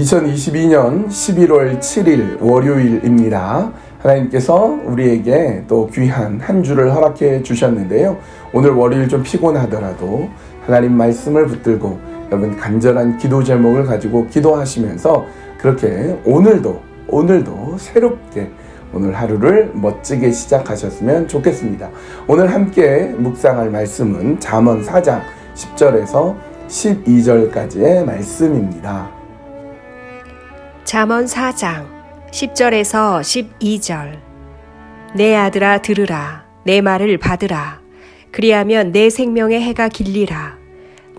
2022년 11월 7일 월요일입니다. 하나님께서 우리에게 또 귀한 한 주를 허락해 주셨는데요. 오늘 월요일 좀 피곤하더라도 하나님 말씀을 붙들고 여러분 간절한 기도 제목을 가지고 기도하시면서 그렇게 오늘도 오늘도 새롭게 오늘 하루를 멋지게 시작하셨으면 좋겠습니다. 오늘 함께 묵상할 말씀은 잠언 4장 10절에서 12절까지의 말씀입니다. 잠언 4장 10절에서 12절. 내 아들아 들으라 내 말을 받으라. 그리하면 내 생명의 해가 길리라.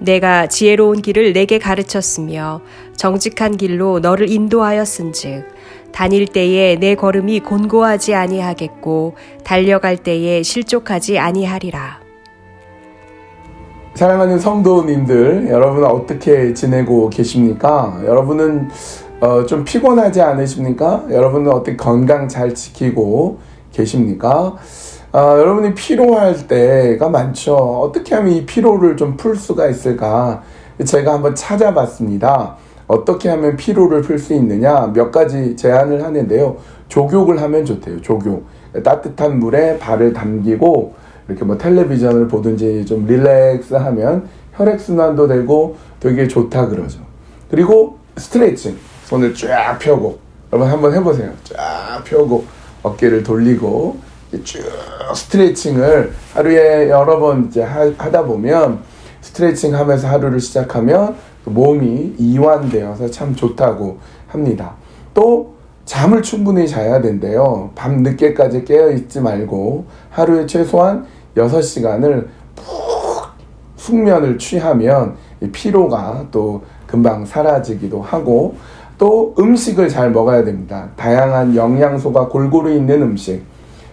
내가 지혜로운 길을 내게 가르쳤으며 정직한 길로 너를 인도하였은즉 다닐 때에 내 걸음이 곤고하지 아니하겠고 달려갈 때에 실족하지 아니하리라. 사랑하는 성도님들, 여러분 어떻게 지내고 계십니까? 여러분은 어, 좀 피곤하지 않으십니까? 여러분은 어떻게 건강 잘 지키고 계십니까? 어, 여러분이 피로할 때가 많죠. 어떻게 하면 이 피로를 좀 풀 수가 있을까? 제가 한번 찾아봤습니다. 어떻게 하면 피로를 풀 수 있느냐? 몇 가지 제안을 하는데요. 조욕을 하면 좋대요. 조욕. 따뜻한 물에 발을 담기고 이렇게 뭐 텔레비전을 보든지 좀 릴렉스 하면 혈액순환도 되고 되게 좋다 그러죠. 그리고 스트레칭. 손을 쫙 펴고. 여러분 한번 해보세요. 쫙 펴고 어깨를 돌리고 쭉 스트레칭을 하루에 여러 번 이제 하, 하다 보면 스트레칭 하면서 하루를 시작하면 몸이 이완되어서 참 좋다고 합니다. 또 잠을 충분히 자야 된대요. 밤 늦게까지 깨어 있지 말고 하루에 최소한 6시간을 푹 숙면을 취하면 이 피로가 또 금방 사라지기도 하고 또 음식을 잘 먹어야 됩니다. 다양한 영양소가 골고루 있는 음식.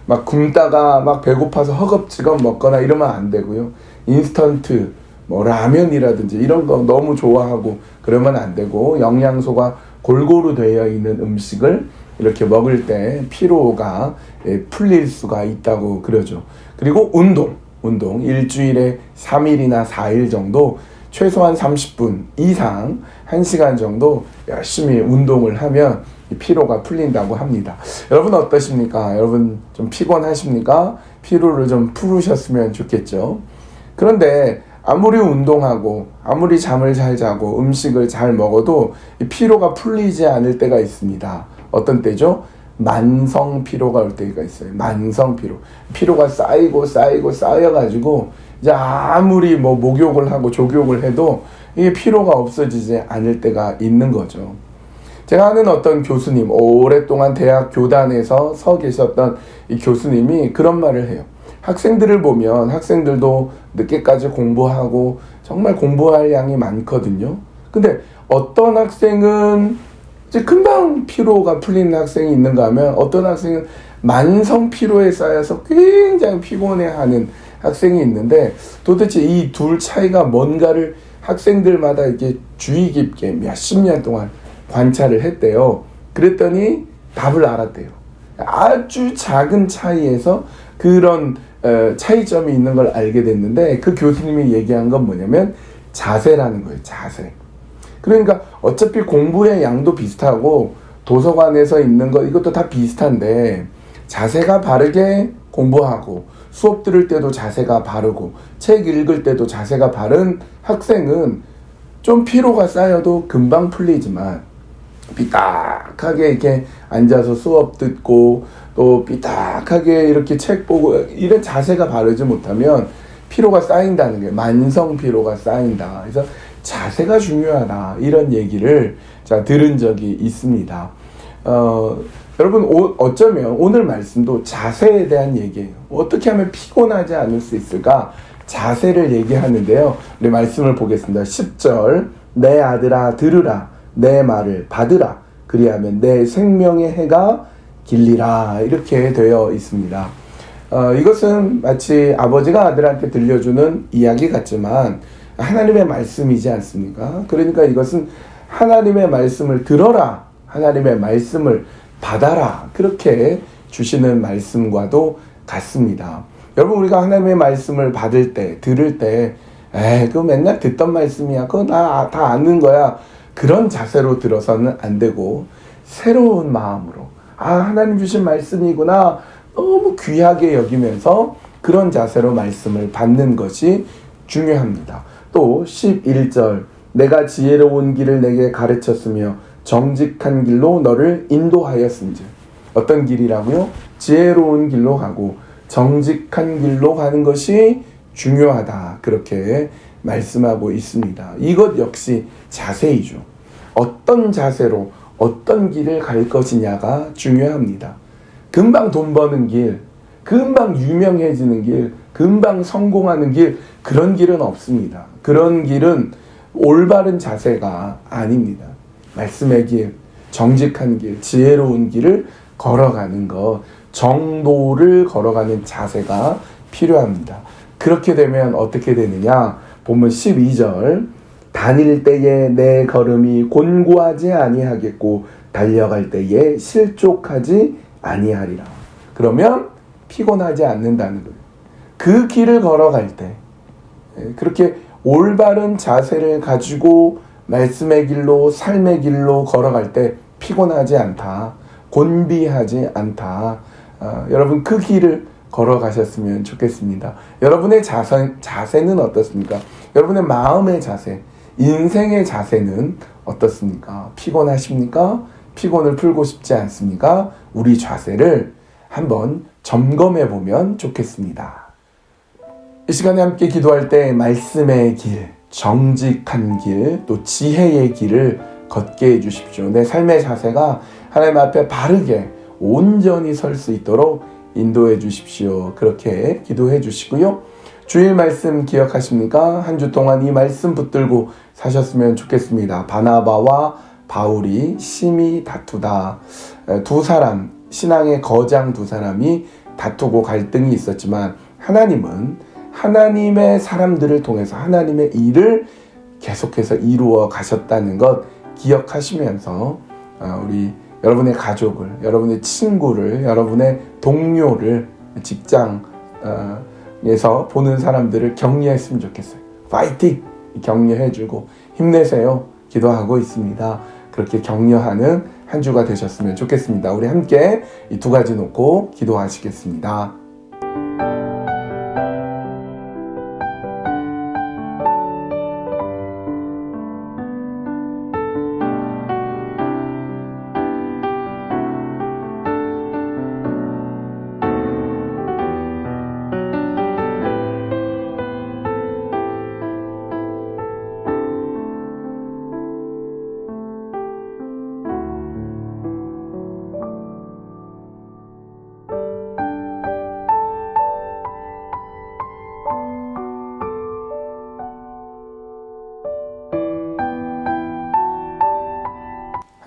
막 굶다가 막 배고파서 허겁지겁 먹거나 이러면 안 되고요. 인스턴트 뭐 라면이라든지 이런 거 너무 좋아하고 그러면 안 되고 영양소가 골고루 되어 있는 음식을 이렇게 먹을 때 피로가 예, 풀릴 수가 있다고 그러죠. 그리고 운동, 운동 일주일에 3일이나 4일 정도 최소한 30분 이상 1시간 정도 열심히 운동을 하면 이 피로가 풀린다고 합니다. 여러분 어떠십니까? 여러분 좀 피곤하십니까? 피로를 좀 풀으셨으면 좋겠죠. 그런데 아무리 운동하고 아무리 잠을 잘 자고 음식을 잘 먹어도 이 피로가 풀리지 않을 때가 있습니다. 어떤 때죠? 만성 피로가 올 때가 있어요. 만성 피로. 피로가 쌓이고 쌓이고 쌓여가지고 이제 아무리 뭐 목욕을 하고 조욕을 해도 이게 피로가 없어지지 않을 때가 있는 거죠. 제가 아는 어떤 교수님, 오랫동안 대학 교단에서 서 계셨던 이 교수님이 그런 말을 해요. 학생들을 보면 학생들도 늦게까지 공부하고 정말 공부할 양이 많거든요. 근데 어떤 학생은 이제 금방 피로가 풀리는 학생이 있는가 하면 어떤 학생은 만성 피로에 쌓여서 굉장히 피곤해하는 학생이 있는데 도대체 이 둘 차이가 뭔가를 학생들마다 이렇게 주의 깊게 몇십 년 동안 관찰을 했대요. 그랬더니 답을 알았대요. 아주 작은 차이에서 그런 어, 차이점이 있는 걸 알게 됐는데 그 교수님이 얘기한 건 뭐냐면 자세라는 거예요. 자세. 그러니까 어차피 공부의 양도 비슷하고 도서관에서 있는 것 이것도 다 비슷한데 자세가 바르게 공부하고 수업 들을 때도 자세가 바르고 책 읽을 때도 자세가 바른 학생은 좀 피로가 쌓여도 금방 풀리지만 삐딱하게 이렇게 앉아서 수업 듣고 또 삐딱하게 이렇게 책 보고 이런 자세가 바르지 못하면 피로가 쌓인다는 게 만성 피로가 쌓인다. 그래서 자세가 중요하다 이런 얘기를 자 들은 적이 있습니다. 어, 여러분 오, 어쩌면 오늘 말씀도 자세에 대한 얘기예요. 어떻게 하면 피곤하지 않을 수 있을까? 자세를 얘기하는데요. 우리 말씀을 보겠습니다. 10절 내 아들아 들으라 내 말을 받으라 그리하면 내 생명의 해가 길리라 이렇게 되어 있습니다. 어, 이것은 마치 아버지가 아들한테 들려주는 이야기 같지만 하나님의 말씀이지 않습니까? 그러니까 이것은 하나님의 말씀을 들어라. 하나님의 말씀을 받아라. 그렇게 주시는 말씀과도 같습니다. 여러분, 우리가 하나님의 말씀을 받을 때, 들을 때, 에이, 그거 맨날 듣던 말씀이야. 그거 나 다 아는 거야. 그런 자세로 들어서는 안 되고 새로운 마음으로 아 하나님 주신 말씀이구나 너무 귀하게 여기면서 그런 자세로 말씀을 받는 것이 중요합니다. 또 11절 내가 지혜로운 길을 내게 가르쳤으며 정직한 길로 너를 인도하였은즉 어떤 길이라고요? 지혜로운 길로 가고 정직한 길로 가는 것이 중요하다. 그렇게 말씀하고 있습니다. 이것 역시 자세이죠. 어떤 자세로 어떤 길을 갈 것이냐가 중요합니다. 금방 돈 버는 길, 금방 유명해지는 길, 금방 성공하는 길, 그런 길은 없습니다. 그런 길은 올바른 자세가 아닙니다. 말씀의 길, 정직한 길, 지혜로운 길을 걸어가는 것, 정도를 걸어가는 자세가 필요합니다. 그렇게 되면 어떻게 되느냐? 본문 12절. 다닐 때에 내 걸음이 곤고하지 아니하겠고 달려갈 때에 실족하지 아니하리라. 그러면 피곤하지 않는다는 거예요. 그 길을 걸어갈 때 예, 그렇게 올바른 자세를 가지고 말씀의 길로 삶의 길로 걸어갈 때 피곤하지 않다. 곤비하지 않다. 아, 여러분 그 길을 걸어가셨으면 좋겠습니다. 여러분의 자세, 자세는 어떻습니까? 여러분의 마음의 자세, 인생의 자세는 어떻습니까? 피곤하십니까? 피곤을 풀고 싶지 않습니까? 우리 자세를 한번 점검해 보면 좋겠습니다. 이 시간에 함께 기도할 때 말씀의 길, 정직한 길, 또 지혜의 길을 걷게 해 주십시오. 내 삶의 자세가 하나님 앞에 바르게 온전히 설 수 있도록 인도해 주십시오. 그렇게 기도해 주시고요. 주일 말씀 기억하십니까? 한 주 동안 이 말씀 붙들고 사셨으면 좋겠습니다. 바나바와 바울이 심히 다투다. 두 사람, 신앙의 거장 두 사람이 다투고 갈등이 있었지만 하나님은 하나님의 사람들을 통해서 하나님의 일을 계속해서 이루어 가셨다는 것 기억하시면서 어, 우리 여러분의 가족을, 여러분의 친구를, 여러분의 동료를 직장에서 보는 사람들을 격려했으면 좋겠어요. 파이팅! 격려해주고 힘내세요. 기도하고 있습니다. 그렇게 격려하는 한 주가 되셨으면 좋겠습니다. 우리 함께 이 두 가지 놓고 기도하시겠습니다.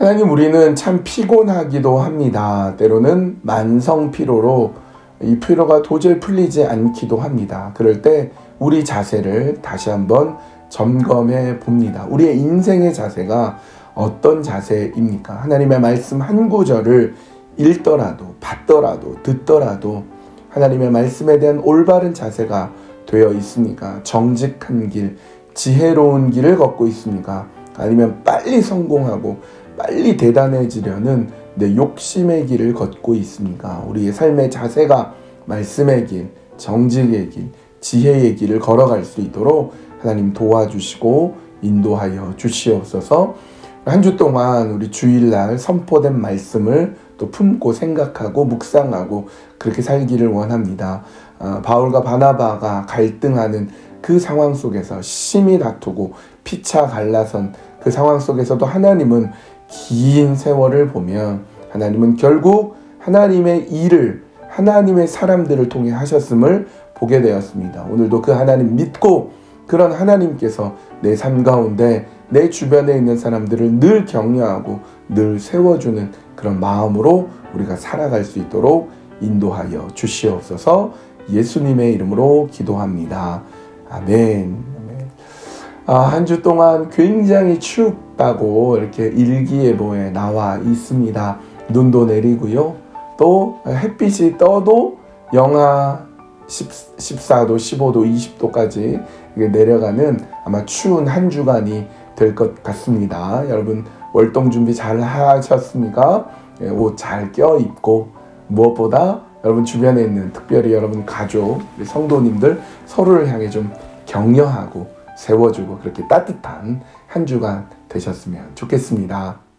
하나님 우리는 참 피곤하기도 합니다. 때로는 만성 피로로 이 피로가 도저히 풀리지 않기도 합니다. 그럴 때 우리 자세를 다시 한번 점검해 봅니다. 우리의 인생의 자세가 어떤 자세입니까? 하나님의 말씀 한 구절을 읽더라도, 받더라도, 듣더라도 하나님의 말씀에 대한 올바른 자세가 되어 있습니까? 정직한 길, 지혜로운 길을 걷고 있습니까? 아니면 빨리 성공하고 빨리 대단해지려는 내 욕심의 길을 걷고 있습니까? 우리의 삶의 자세가 말씀의 길, 정직의 길, 지혜의 길을 걸어갈 수 있도록 하나님 도와주시고 인도하여 주시옵소서. 한 주 동안 우리 주일날 선포된 말씀을 또 품고 생각하고 묵상하고 그렇게 살기를 원합니다. 아, 바울과 바나바가 갈등하는 그 상황 속에서 심히 다투고 피차 갈라선 그 상황 속에서도 하나님은 긴 세월을 보면 하나님은 결국 하나님의 일을 하나님의 사람들을 통해 하셨음을 보게 되었습니다. 오늘도 그 하나님 믿고 그런 하나님께서 내 삶 가운데 내 주변에 있는 사람들을 늘 격려하고 늘 세워주는 그런 마음으로 우리가 살아갈 수 있도록 인도하여 주시옵소서 예수님의 이름으로 기도합니다. 아멘. 아, 한주 동안 굉장히 춥다고 이렇게 일기예보에 나와 있습니다. 눈도 내리고요. 또 햇빛이 떠도 영하 10, 14도, 15도, 20도까지 내려가는 아마 추운 한 주간이 될 것 같습니다. 여러분 월동 준비 잘 하셨습니까? 예, 옷잘 껴입고 무엇보다 여러분 주변에 있는 특별히 여러분 가족, 성도님들 서로를 향해 좀 격려하고 세워주고 그렇게 따뜻한 한 주간 되셨으면 좋겠습니다.